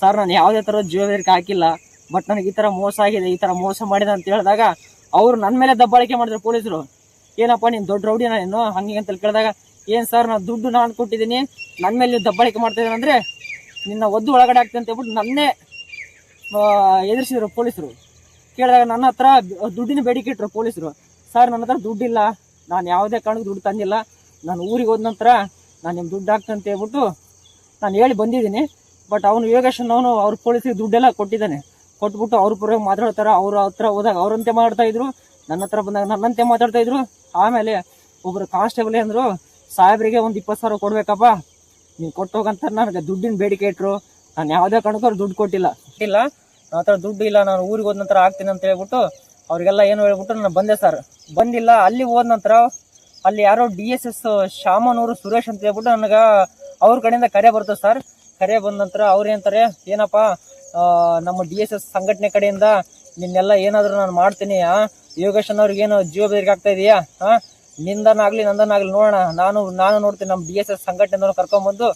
Sir ನಾನು ಯಾವುದೇ ಥರದ ಬೆದರಿಕೆ ಹಾಕಿಲ್ಲ ಬಟ್ ನನಗೆ ಈ ಥರ ಮೋಸ ಆಗಿದೆ, ಈ ಥರ ಮೋಸ ಮಾಡಿದೆ ಅಂತ ಹೇಳಿದಾಗ ಅವರು ನನ್ನ ಮೇಲೆ ದಬ್ಬಾಳಿಕೆ ಮಾಡಿದ್ರು ಪೊಲೀಸರು. ಏನಪ್ಪ, ನೀನು ದೊಡ್ಡ ರೌಡಿ ನಾನು ಹಂಗೆ ಅಂತ ಕೇಳಿದಾಗ ಏನು ಸರ್ ನಾನು ದುಡ್ಡು ನಾನು ಕೊಟ್ಟಿದ್ದೀನಿ ನನ್ನ ಮೇಲೆ ನೀವು ದಬ್ಬಾಳಿಕೆ ಮಾಡ್ತಿದ್ದೀನಿ ಅಂದರೆ ನಿನ್ನ ಒದ್ದು ಒಳಗಡೆ ಆಗ್ತದೆ ಅಂತ ಹೇಳ್ಬಿಟ್ಟು ನನ್ನೇ ಎದುರಿಸಿದ್ರು ಪೊಲೀಸರು. ಕೇಳಿದಾಗ ನನ್ನ ಹತ್ರ ದುಡ್ಡಿನ ಬೇಡಿಕೆ ಇಟ್ಟರು ಪೊಲೀಸರು. ಸರ್ ನನ್ನ ಹತ್ರ ದುಡ್ಡಿಲ್ಲ, ನಾನು ಯಾವುದೇ ಕಾರಣಕ್ಕೆ ದುಡ್ಡು ತಂದಿಲ್ಲ, ನಾನು ಊರಿಗೆ ಹೋದ ನಂತರ ನಾನು ನಿಮ್ಮ ದುಡ್ಡು ಹಾಕ್ತಂತೇಳ್ಬಿಟ್ಟು ಹೇಳ್ಬಿಟ್ಟು ನಾನು ಹೇಳಿ ಬಂದಿದ್ದೀನಿ. ಬಟ್ ಅವನು ಯೋಗೇಶನ್ ಅವನು ಅವ್ರ ಪೊಲೀಸಿಗೆ ದುಡ್ಡೆಲ್ಲ ಕೊಟ್ಟಿದ್ದಾನೆ. ಕೊಟ್ಬಿಟ್ಟು ಅವ್ರ ಪೂರ್ವ ಮಾತಾಡ್ತಾರೆ, ಅವ್ರ ಹತ್ರ ಹೋದಾಗ ಅವ್ರಂತೆ ಮಾಡ್ತಾ ಇದ್ರು, ನನ್ನ ಹತ್ರ ಬಂದಾಗ ನನ್ನಂತೆ ಮಾತಾಡ್ತಾ ಇದ್ರು. ಆಮೇಲೆ ಒಬ್ಬರು ಕಾನ್ಸ್ಟೇಬಲ್ ಅಂದ್ರು, ಸಾಹೇಬ್ರಿಗೆ ಒಂದು ಇಪ್ಪತ್ತು ಸಾವಿರ ಕೊಡ್ಬೇಕಪ್ಪ ನೀವು ಕೊಟ್ಟೋಗಂತ ನನಗೆ ದುಡ್ಡಿನ ಬೇಡಿಕೆ ಇಟ್ಟರು ನಾನು ಯಾವುದೇ ಕಾರಣಕ್ಕೂ ದುಡ್ಡು ಕೊಟ್ಟಿಲ್ಲ. ಇಲ್ಲ ನನ್ನ ಹತ್ರ ದುಡ್ಡು ಇಲ್ಲ, ನಾನು ಊರಿಗೆ ಹೋದ ನಂತರ ಆಗ್ತೀನಿ ಅಂತ ಹೇಳ್ಬಿಟ್ಟು ಅವರಿಗೆಲ್ಲ ಏನು ಹೇಳ್ಬಿಟ್ಟು ನಾನು ಬಂದೆ ಸರ್ ಬಂದಿಲ್ಲ, ಅಲ್ಲಿ ಹೋದ ನಂತರ ಅಲ್ಲಿ ಯಾರೋ D S S Shamanur Suresh ಅಂತ ಹೇಳ್ಬಿಟ್ಟು ನನಗೆ ಅವ್ರ ಕಡೆಯಿಂದ ಕರೆ ಬರ್ತದೆ ಸರ್ ಕರೆ ಬಂದ ನಂತರ ಅವ್ರು ಏನಂತಾರೆ, ಏನಪ್ಪ ನಮ್ಮ ಡಿ ಎಸ್ ಎಸ್ ಸಂಘಟನೆ ಕಡೆಯಿಂದ ನಿನ್ನೆಲ್ಲ ಏನಾದರೂ ನಾನು ಮಾಡ್ತೀನಿ ಯೋಗೇಶ್ ಅವ್ರಿಗೆ ಏನು ಜೀವ ಬೆದರಿಕೆ ಆಗ್ತಾ ಇದೆಯಾ? ಹಾಂ ನಿಂದನಾಗ್ಲಿ, ನಂದನಾಗ್ಲಿ ನೋಡೋಣ. ನಾನು ನಾನು ನೋಡ್ತೀನಿ ನಮ್ಮ ಡಿ ಎಸ್ ಎಸ್ ಸಂಘಟನೆಯವ್ರು ಕರ್ಕೊಂಬಂದು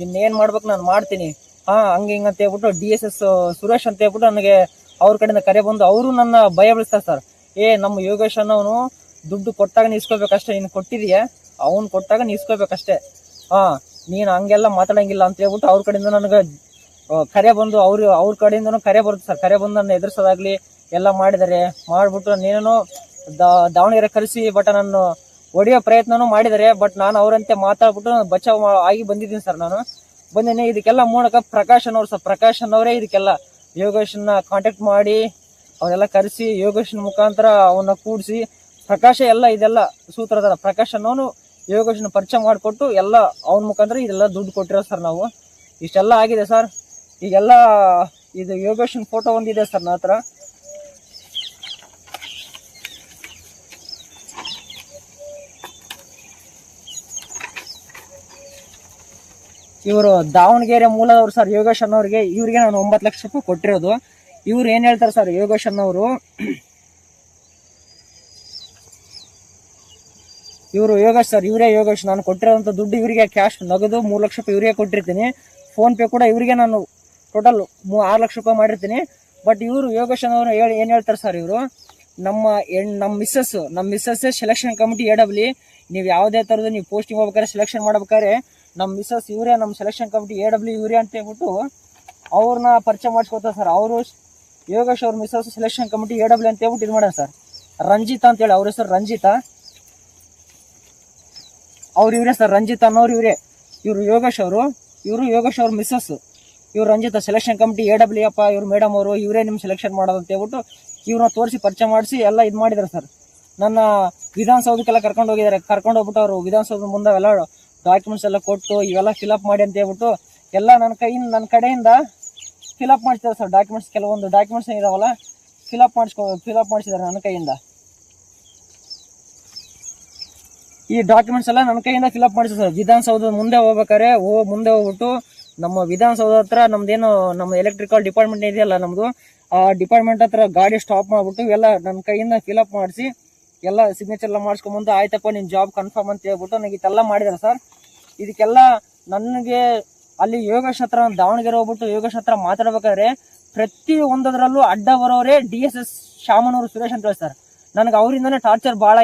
ನಿನ್ನೇನು ಮಾಡ್ಬೇಕು ನಾನು ಮಾಡ್ತೀನಿ. ಹಾಂ ಹಂಗೆ ಹಿಂಗೆ ಅಂತ ಹೇಳ್ಬಿಟ್ಟು ಡಿ ಎಸ್ ಎಸ್ ಸುರೇಶ್ ಅಂತ ಹೇಳ್ಬಿಟ್ಟು ನನಗೆ ಅವ್ರ ಕಡೆಯಿಂದ ಕರೆ ಬಂದು ಅವರು ನನ್ನ ಭಯ ಬಿಡಿಸ್ತಾರೆ ಸರ್. ಏ, ನಮ್ಮ ಯೋಗೇಶ್ ಅನ್ನೋನು ದುಡ್ಡು ಕೊಟ್ಟಾಗ ನೀಸ್ಕೋಬೇಕಷ್ಟೇ. ನೀನು ಕೊಟ್ಟಿದೀಯ ಅವನು ಕೊಟ್ಟಾಗ ನೀಸ್ಕೋಬೇಕಷ್ಟೇ. ಹಾ ನೀನು ಹಂಗೆಲ್ಲ ಮಾತಾಡಂಗಿಲ್ಲ ಅಂತ ಹೇಳ್ಬಿಟ್ಟು ಅವ್ರ ಕಡೆಯಿಂದ ನನಗೆ ಕರೆ ಬಂದು ಅವ್ರು, ಅವ್ರ ಕಡೆಯಿಂದನು ಕರೆ ಬರುತ್ತೆ ಸರ್. ಕರೆ ಬಂದು ನನ್ನ ಎದುರಿಸೋದಾಗ್ಲಿ ಎಲ್ಲ ಮಾಡಿದ್ದಾರೆ. ಮಾಡ್ಬಿಟ್ಟು ನೀನು ದಾವಣಗೆರೆ ಕರೆಸಿ ಬಟ್ ನಾನು ಹೊಡೆಯೋ ಪ್ರಯತ್ನನೂ ಮಾಡಿದ್ದಾರೆ. ಬಟ್ ನಾನು ಅವರಂತೆ ಮಾತಾಡ್ಬಿಟ್ಟು ಬಚಾವ್ ಆಗಿ ಬಂದಿದ್ದೀನಿ ಸರ್ ನಾನು. ಬಂದಿನಿ, ಇದಕ್ಕೆಲ್ಲ ಮೂಲಕ ಪ್ರಕಾಶ್ ಅನ್ನೋರು ಸರ್. ಪ್ರಕಾಶ್ ಅನ್ನೋರೇ ಇದಕ್ಕೆಲ್ಲ. ಯೋಗೇಶನ್ನ ಕಾಂಟ್ಯಾಕ್ಟ್ ಮಾಡಿ, ಅವರೆಲ್ಲ ಕರೆಸಿ ಯೋಗೇಶನ್ ಮುಖಾಂತರ ಅವನ್ನ ಕೂಡಿಸಿ, ಪ್ರಕಾಶ ಎಲ್ಲ ಇದೆಲ್ಲ ಸೂತ್ರಧಾರ ಪ್ರಕಾಶ್ ಅನ್ನೋನು ಯೋಗೇಶನ್ ಪರಿಚಯ ಮಾಡಿಕೊಟ್ಟು ಎಲ್ಲ ಅವನ ಮುಖಾಂತರ ಇದೆಲ್ಲ ದುಡ್ಡು ಕೊಟ್ಟಿರೋ ಸರ್ ನಾವು. ಇಷ್ಟೆಲ್ಲ ಆಗಿದೆ ಸರ್. ಈಗೆಲ್ಲ ಇದು ಯೋಗೇಶನ್ ಫೋಟೋ ಒಂದಿದೆ ಸರ್ ನನ್ನ ಹತ್ರ. ಇವರು ದಾವಣಗೆರೆ ಮೂಲದವರು ಸರ್ ಯೋಗೇಶ್ ಅನ್ನೋರಿಗೆ ಇವರಿಗೆ ನಾನು ಒಂಬತ್ತು ಲಕ್ಷ ರೂಪಾಯಿ ಕೊಟ್ಟಿರೋದು. ಇವ್ರು ಏನು ಹೇಳ್ತಾರೆ ಸರ್ ಯೋಗೇಶ್ ಅನ್ನೋರು ಇವರು ಯೋಗೇಶ್ ಸರ್ ಇವರೇ ಯೋಗೇಶ್. ನಾನು ಕೊಟ್ಟಿರೋಂಥ ದುಡ್ಡು ಇವರಿಗೆ ಕ್ಯಾಶ್ ನಗದು ಮೂರು ಲಕ್ಷ ರೂಪಾಯಿ ಇವರಿಗೆ ಕೊಟ್ಟಿರ್ತೀನಿ. ಫೋನ್ಪೇ ಕೂಡ ಇವರಿಗೆ ನಾನು ಟೋಟಲ್ ಆರು ಲಕ್ಷ ರೂಪಾಯಿ ಮಾಡಿರ್ತೀನಿ. ಬಟ್ ಇವರು ಯೋಗೇಶ್ ಅನ್ನೋರು ಹೇಳಿ ಏನು ಹೇಳ್ತಾರೆ ಸರ್ ಇವರು? ನಮ್ಮ ಹೆಣ್ ನಮ್ಮ ಮಿಸ್ಸಸ್ಸು ನಮ್ಮ ಮಿಸ್ಸಸ್ಸೇ ಸೆಲೆಕ್ಷನ್ ಕಮಿಟಿ ಎ ಡಬ್ಲಿ ನೀವು ಯಾವುದೇ ಥರದ ನೀವು ಪೋಸ್ಟಿಂಗ್ ಹೋಗ್ಬೇಕಾದ್ರೆ ಸೆಲೆಕ್ಷನ್ ಮಾಡ್ಬೇಕಾದ್ರೆ ನಮ್ಮ ಮಿಸ್ಸಸ್ ಇವರೇ, ನಮ್ಮ ಸೆಲೆಕ್ಷನ್ ಕಮಿಟಿ ಎ ಡಬ್ಲ್ಯೂ ಇವರೇ ಅಂತ ಹೇಳ್ಬಿಟ್ಟು ಅವ್ರನ್ನ ಪರಿಚಯ ಮಾಡಿಸ್ಕೊತಾರೆ ಸರ್ ಅವರು ಯೋಗೇಶ್ ಅವ್ರ missus selection committee A W ಅಂತ ಹೇಳ್ಬಿಟ್ಟು ಇದು ಮಾಡೋಣ ಸರ್ ರಂಜಿತಾ ಅಂತೇಳಿ ಅವ್ರ ಹೆಸರು ರಂಜಿತಾ. ಅವ್ರು ಇವರೇ ಸರ್ ರಂಜಿತ್ ಅನ್ನೋರು ಇವರೇ. ಇವರು ಯೋಗೇಶ್ ಅವರು. ಇವರು ಯೋಗೇಶ್ ಅವ್ರ ಮಿಸ್ಸಸ್ ಇವ್ರು Ranjitha selection committee A W ಅಪ್ಪ ಇವ್ರು ಮೇಡಮ್ ಅವರು, ಇವರೇ ನಿಮ್ಮ ಸೆಲೆಕ್ಷನ್ ಮಾಡೋದು ಅಂತ ಹೇಳ್ಬಿಟ್ಟು ಇವ್ರನ್ನ ತೋರಿಸಿ ಪರಿಚಯ ಮಾಡಿಸಿ ಎಲ್ಲ ಇದು ಮಾಡಿದ್ದಾರೆ ಸರ್ ನನ್ನ ವಿಧಾನಸೌಧಕ್ಕೆಲ್ಲ ಕರ್ಕೊಂಡು ಹೋಗಿದ್ದಾರೆ ಕರ್ಕೊಂಡು ಹೋಗ್ಬಿಟ್ಟು ಅವರು ವಿಧಾನಸೌಧದ ಮುಂದೆ ಎಲ್ಲ ಡಾಕ್ಯುಮೆಂಟ್ಸ್ ಎಲ್ಲ ಕೊಟ್ಟು ಇವೆಲ್ಲ ಫಿಲಪ್ ಮಾಡಿ ಅಂತ ಹೇಳ್ಬಿಟ್ಟು ಎಲ್ಲ ನನ್ನ ಕೈಯಿಂದ ನನ್ನ ಕಡೆಯಿಂದ ಫಿಲಪ್ ಮಾಡ್ತಿದ್ದಾರೆ ಸರ್ ಡಾಕ್ಯುಮೆಂಟ್ಸ್ ಕೆಲವೊಂದು ಡಾಕ್ಯುಮೆಂಟ್ಸ್ ಇದಾವಲ್ಲ ಫಿಲಪ್ ಮಾಡಿಸ್ಕೊ ಫಿಲಪ್ ಮಾಡಿಸಿದ್ದಾರೆ ನನ್ನ ಕೈಯಿಂದ. ಈ ಡಾಕ್ಯುಮೆಂಟ್ಸ್ ಎಲ್ಲ ನನ್ನ ಕೈಯಿಂದ ಫಿಲಪ್ ಮಾಡಿಸಿ ಸರ್ ವಿಧಾನಸೌಧದ ಮುಂದೆ ಹೋಗ್ಬೇಕಾದ್ರೆ ಹೋ ಮುಂದೆ ಹೋಗ್ಬಿಟ್ಟು ನಮ್ಮ ವಿಧಾನಸೌಧ ಹತ್ರ ನಮ್ದೇನು, ನಮ್ಮ ಎಲೆಕ್ಟ್ರಿಕಲ್ ಡಿಪಾರ್ಟ್ಮೆಂಟ್ ಇದೆಯಲ್ಲ ನಮ್ದು, ಆ ಡಿಪಾರ್ಟ್ಮೆಂಟ್ ಹತ್ರ ಗಾಡಿ ಸ್ಟಾಪ್ ಮಾಡ್ಬಿಟ್ಟು ಎಲ್ಲ ನನ್ನ ಕೈಯಿಂದ ಫಿಲಪ್ ಮಾಡಿಸಿ, ಎಲ್ಲ ಸಿಗ್ನೇಚರ್ ಎಲ್ಲ ಮಾಡಿಸ್ಕೊಂಬಂದು ಆಯ್ತಪ್ಪ ನಿಮ್ಮ ಜಾಬ್ ಕನ್ಫರ್ಮ್ ಅಂತ ಹೇಳ್ಬಿಟ್ಟು ನನಗೆ ಇದೆಲ್ಲ ಮಾಡಿದ್ದಾರೆ ಸರ್ ಇದಕ್ಕೆಲ್ಲ ನನಗೆ ಅಲ್ಲಿ ಯೋಗೇಶ್ ಹತ್ರ, ದಾವಣಗೆರೆ ಹೋಗ್ಬಿಟ್ಟು ಯೋಗೇಶ್ ಹತ್ರ ಮಾತಾಡ್ಬೇಕಾದ್ರೆ ಪ್ರತಿ ಒಂದರಲ್ಲೂ ಅಡ್ಡ ಬರೋರೇ D S S Shamanur Suresh ಅಂತ ಹೇಳಿ ಸರ್ ನನಗೆ ಅವರಿಂದನೇ ಟಾರ್ಚರ್ ಭಾಳ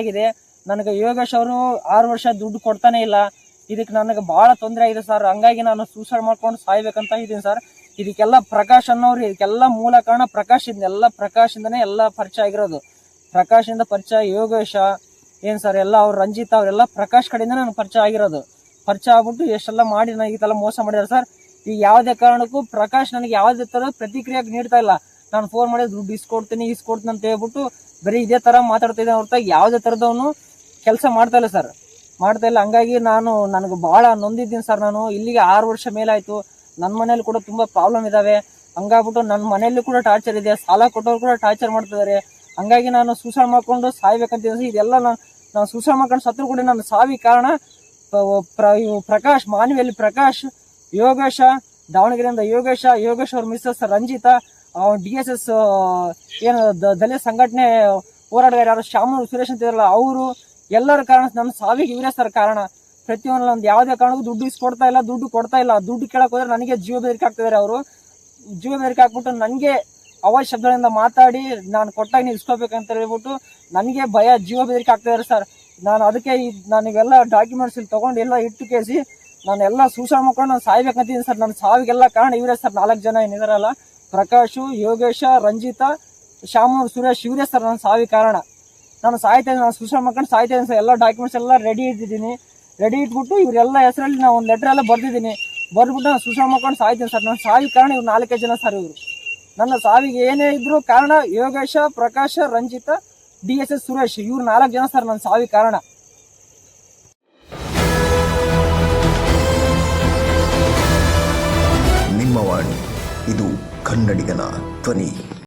ನನಗೆ ಯೋಗೇಶ್ ಅವರು ಆರು ವರ್ಷ ದುಡ್ಡು ಕೊಡ್ತಾನೆ ಇಲ್ಲ. ಇದಕ್ಕೆ ನನಗೆ ಭಾಳ ತೊಂದರೆ ಆಗಿದೆ ಸರ್. ಹಂಗಾಗಿ ನಾನು ಸೂಸೈಡ್ ಮಾಡ್ಕೊಂಡು ಸಾಯ್ಬೇಕಂತ ಇದ್ದೀನಿ ಸರ್. ಇದಕ್ಕೆಲ್ಲ ಪ್ರಕಾಶ್ ಅನ್ನೋರು, ಇದಕ್ಕೆಲ್ಲ ಮೂಲ ಕಾರಣ ಪ್ರಕಾಶ್ ಎಲ್ಲ ಪ್ರಕಾಶಿಂದನೇ ಎಲ್ಲ ಪರಿಚಯ ಆಗಿರೋದು. ಪ್ರಕಾಶಿಂದ ಪರಿಚಯ ಯೋಗೇಶ, ಏನು ಸರ್, ಎಲ್ಲ ಅವ್ರು ರಂಜಿತ್ ಅವರೆಲ್ಲ ಪ್ರಕಾಶ್ ಕಡೆಯಿಂದ ನನಗೆ ಪರಿಚಯ ಆಗಿರೋದು. ಪರಿಚಯ ಆಗ್ಬಿಟ್ಟು ಎಷ್ಟೆಲ್ಲ ಮಾಡಿ ನನಗೆ ಈ ಥರ ಮೋಸ ಮಾಡಿದಾರೆ ಸರ್. ಈಗ ಯಾವುದೇ ಕಾರಣಕ್ಕೂ ಪ್ರಕಾಶ್ ನನಗೆ ಯಾವುದೇ ಥರ ಪ್ರತಿಕ್ರಿಯೆ ನೀಡ್ತಾ ಇಲ್ಲ. ನಾನು ಫೋನ್ ಮಾಡಿದ್ರೆ ದುಡ್ಡು ಇಸ್ಕೊಡ್ತೀನಿ ಇಸ್ಕೊಡ್ತೀನಿ ಅಂತ ಹೇಳ್ಬಿಟ್ಟು ಬರೀ ಇದೇ ಥರ ಮಾತಾಡ್ತಾ ಇದ್ದಾನೆ ಹೊರತಾಗಿ ಯಾವುದೇ ಥರದವನು ಕೆಲಸ ಮಾಡ್ತಾ ಇಲ್ಲ ಸರ್. ಮಾಡ್ತಾ ಇಲ್ಲ. ಹಂಗಾಗಿ ನಾನು ನನಗೆ ಭಾಳ ನೊಂದಿದ್ದೀನಿ ಸರ್ ನಾನು. ಇಲ್ಲಿಗೆ ಆರು ವರ್ಷ ಮೇಲಾಯಿತು ನನ್ನ ಮನೇಲಿ ಕೂಡ ತುಂಬ ಪ್ರಾಬ್ಲಮ್ ಇದಾವೆ. ಹಂಗಾಗ್ಬಿಟ್ಟು ನನ್ನ ಮನೆಯಲ್ಲೂ ಕೂಡ ಟಾರ್ಚರ್ ಇದೆ. ಸಾಲ ಕೊಟ್ಟವ್ರು ಕೂಡ ಟಾರ್ಚರ್ ಮಾಡ್ತಿದ್ದಾರೆ. ಹಂಗಾಗಿ ನಾನು ಸೂಸೈಡ್ ಮಾಡಿಕೊಂಡು ಸಾಯ್ಬೇಕಂತ ಇದೆಲ್ಲ ನಾನು ನಾನು ಸೂಸೈಡ್ ಮಾಡ್ಕೊಂಡು ಸತ್ರು ಕೂಡ ನನ್ನ ಸಾವಿ ಕಾರಣ. ಪ್ರಕಾಶ್, ಮಾನವಿಯಲ್ಲಿ ಪ್ರಕಾಶ್, ಯೋಗೇಶ, ದಾವಣಗೆರೆಯಿಂದ ಯೋಗೇಶ, ಯೋಗೇಶ್ ಅವ್ರ missus Ranjitha D S S ಏನು ದಲಿತ ಸಂಘಟನೆ ಹೋರಾಟಗಾರ ಯಾರು? ಶ್ಯಾಮು ಸುರೇಶ್ ಅಂತ ಅವರು ಎಲ್ಲರ ಕಾರಣ ನಮ್ಮ ಸಾವಿಗೆ ಇವರೇ ಸರ್ ಕಾರಣ. ಪ್ರತಿಯೊಂದು ಯಾವುದೇ ಕಾರಣಕ್ಕೂ ದುಡ್ಡು ಇಸ್ಕೊಡ್ತಾ ಇಲ್ಲ, ದುಡ್ಡು ಕೊಡ್ತಾ ಇಲ್ಲ. ದುಡ್ಡು ಕೇಳಕ್ ಹೋದ್ರೆ ನನಗೆ ಜೀವ ಬೆದರಿಕೆ ಹಾಕ್ತಿದ್ದಾರೆ ಅವರು. ಜೀವ ಬೆದರಿಕೆ ಹಾಕ್ಬಿಟ್ಟು ನನಗೆ ಅವಾಯ್ ಶಬ್ದಗಳಿಂದ ಮಾತಾಡಿ, ನಾನು ಕೊಟ್ಟಾಗ ನೀವು ಇಸ್ಕೋಬೇಕಂತ ಹೇಳ್ಬಿಟ್ಟು ನನಗೆ ಭಯ, ಜೀವ ಬೆದರಿಕೆ ಹಾಕ್ತಿದ್ದಾರೆ ಸರ್. ನಾನು ಅದಕ್ಕೆ ನನಗೆಲ್ಲ ಡಾಕ್ಯುಮೆಂಟ್ಸ್ ಇಲ್ಲಿ ತೊಗೊಂಡು ಎಲ್ಲ ಇಟ್ಟು ಕೇಸಿ, ನಾನು ಎಲ್ಲ ಸೂಸೈಡ್ ಮಾಡ್ಕೊಂಡು ನಾನು ಸಾಯ್ಬೇಕಂತಿದ್ದೀನಿ ಸರ್. ನನ್ನ ಸಾವಿಗೆಲ್ಲ ಕಾರಣ ಇವರೇ ಸರ್. ನಾಲ್ಕು ಜನ ಏನಿದಾರಲ್ಲ, ಪ್ರಕಾಶು, ಯೋಗೇಶ, ರಂಜಿತ ಶ್ಯಾಮೂರ್ ಸುರೇಶ್, ಇವರೇ ಸರ್ ನನ್ನ ಸಾವಿಗೆ ಕಾರಣ. ನಾನು ಸಾಯ್ತಾ ನಾನು ಸೂಸೈಡ್ ಮಾಡ್ಕೊಂಡು ಸಾಯ್ತಾ ಸರ್. ಎಲ್ಲ ಡಾಕ್ಯುಮೆಂಟ್ಸ್ ಎಲ್ಲ ರೆಡಿ ಇದ್ದಿದ್ದೀನಿ ರೆಡಿ ಇಟ್ಬಿಟ್ಟು ಇವರೆಲ್ಲ ಹೆಸರಲ್ಲಿ ನಾನು ಒಂದು ಲೆಟರ್ ಎಲ್ಲ ಬರ್ದಿದ್ದೀನಿ. ಬರ್ಬಿಟ್ಟು ನಾನು ಸೂಸೈಡ್ ಮಾಡ್ಕೊಂಡು ಸಾಯ್ತೀನಿ ಸರ್. ನನ್ನ ಸಾವಿಗೆ ಕಾರಣ ಇವ್ರು ನಾಲ್ಕೈದು ಜನ ಸರ್ ಇವರು. ನನ್ನ ಸಾವಿಗೆ ಏನೇ ಇದ್ರು ಕಾರಣ Yogesh, Prakash, Ranjitha, D S S, Suresh. ಇವ್ರು ನಾಲ್ಕು ಜನ ಸರ್ ನನ್ನ ಸಾವಿಗೆ ಕಾರಣ. ನಿಮ್ಮ ವಾಣಿ, ಇದು ಕನ್ನಡಿಗನ ಧ್ವನಿ.